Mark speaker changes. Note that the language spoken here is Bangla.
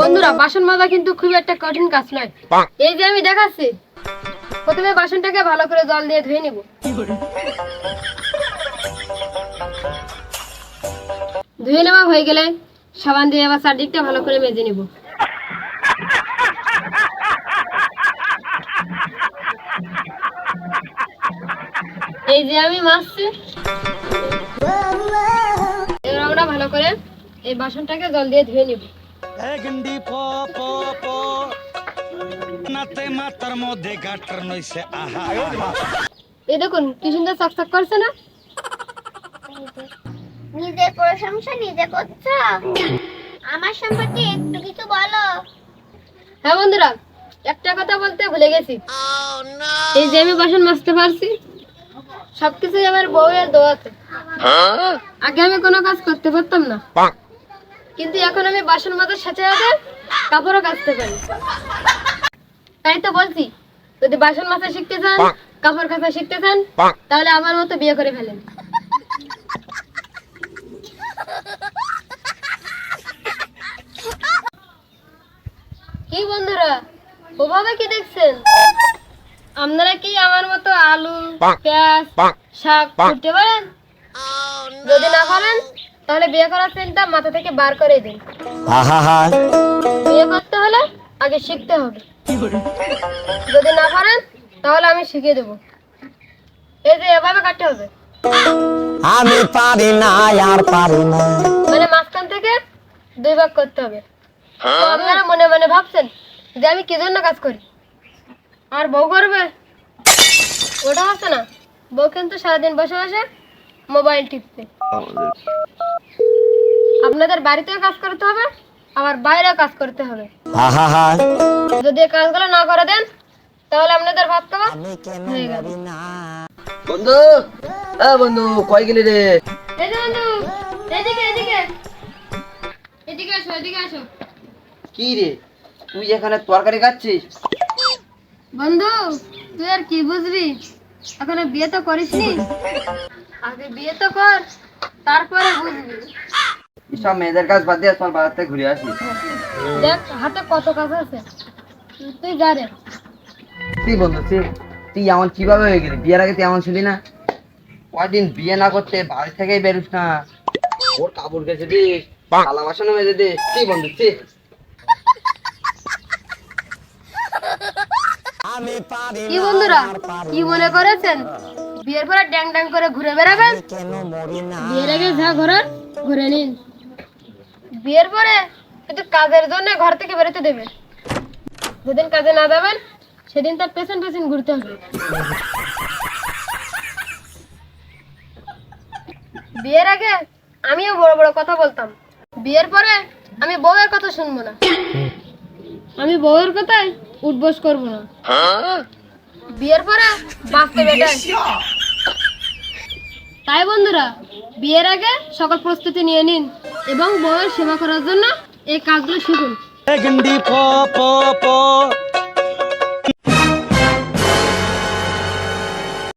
Speaker 1: বন্ধুরা বাসন মাজা কিন্তু খুবই একটা কঠিন কাজ নয়। এই যে আমি দেখাচ্ছি প্রথমে বাসনটাকে ভালো করে জল দিয়ে ধুয়ে নিব। ধুয়ে নেওয়া হয়ে গেলে সাবান দিয়ে আবার চারদিকটা ভালো করে মেজে নিব। এই যে আমি মাছছি এবার আমরা ভালো করে এই বাসনটাকে জল দিয়ে ধুয়ে নিব।
Speaker 2: গন্ডি প প প। নাতে মাতার মধ্যে গাটার নইছে আহা।
Speaker 1: এই দেখুন কি সুন্দর চকচক করছে না?
Speaker 3: নিজের প্রশংসা নিজে করছ? আমার সম্পর্কে একটু কিছু বলো।
Speaker 1: হ্যাঁ বন্ধুরা একটা কথা বলতে ভুলে গেছি। এই যে আমি বাসন মাজতে পারছি সবকিছুই আমার বউয়ের দোয়াতে। আগে আমি কোনো কাজ করতে পারতাম না। কিন্তু এখন আমি বাসন মাজার সাথে সাথে কাপড়ও কাচতে পারি। তাই তো বলছি যদি বাসন মাজা শিখতে চান কাপড় কাচা শিখতে চান তাহলে আমার মতো বিয়ে করে ফেলেন। কি বন্ধুরা ওভাবে কি দেখছেন? আপনারা কি আমার মতো আলু পেঁয়াজ শাক করতে পারেন? যদি না পারেন তাহলে বিয়ে করার চিন্তা মাথা থেকে বার করে দিন। বিয়ে করতে হলে আগে শিখতে হবে। যদি না পারেন তাহলে আমি শিখিয়ে দেবো। এই যে এভাবে কাটতে হবে।
Speaker 4: আমি পারি না আর পারি না।
Speaker 1: মানে মাঝখান থেকে দুই ভাগ করতে হবে। তো আপনারা মনে মনে ভাবছেন যে আমি কি জন্য কাজ করি? আর বউ করবে? ওটা হচ্ছে না। বউ কিন্তু সারাদিন বসে বসে মোবাইল টিপতে। আপনাদের বাড়িতেও কাজ করতে হবে আবার বাইরেও কাজ করতে হবে। যদি কাজগুলো না করে দেন তাহলে আপনাদের ভাত খাওয়া হয়ে গেল।
Speaker 5: বন্ধু এ বন্ধু কই গেলি রে?
Speaker 1: এই বন্ধু এদিকে এদিকে। এদিকে আসো এদিকে আসো।
Speaker 5: কি রে? তুই এখানে তরকারি খাচ্ছিস?
Speaker 1: বন্ধু তুই আর কি বুঝবি? এখনও বিয়ে তো করিসনি? আগে বিয়ে তো কর তারপরে বুঝবি।
Speaker 5: সব মেয়েদের কাজ বাদ দিয়ে তোমার বাজার থেকে ঘুরে আসি।
Speaker 1: দেখ হাতে কত কাজ আছে। তুই যা রে।
Speaker 5: তুই বন্ধু তুই তুই এমন কীভাবে হয়ে গেলি? বিয়ের আগে তুই এমন ছিলি না? কয়দিন বিয়ে না করতে বাড়ি থেকেই বেরোস না। ওর কাপড় গেছে দিস থালা বাসনও মেজে দিস। তুই বন্ধু তুই
Speaker 4: আমি পারি
Speaker 1: কি বন্ধুরা? কি মনে করেছেন? বিয়ের পরে ড্যাং ড্যাং করে ঘুরে বেড়াবেন? বিয়ের আগে যা ঘোরার ঘুরে নিন। বিয়ের পরে কিন্তু কাজের জন্য ঘর থেকে বেরোতে দেবে যেদিন কাজে না যাবেন সেদিন তার পেছন পেছন ঘুরতে হবে। বিয়ের আগে আমিও বড় বড় কথা বলতাম। বিয়ের পরে আমি বউয়ের কথা শুনব না। আমি বউয়ের কথায় উঠবোস করব না। বিয়ের পরে বাঁচতে বেটাই তাই বন্ধুরা বিয়ের আগে সকল প্রস্তুতি নিয়ে নিন এবং বউয়ের সেবা করার জন্য এই কাজগুলো শিখুন।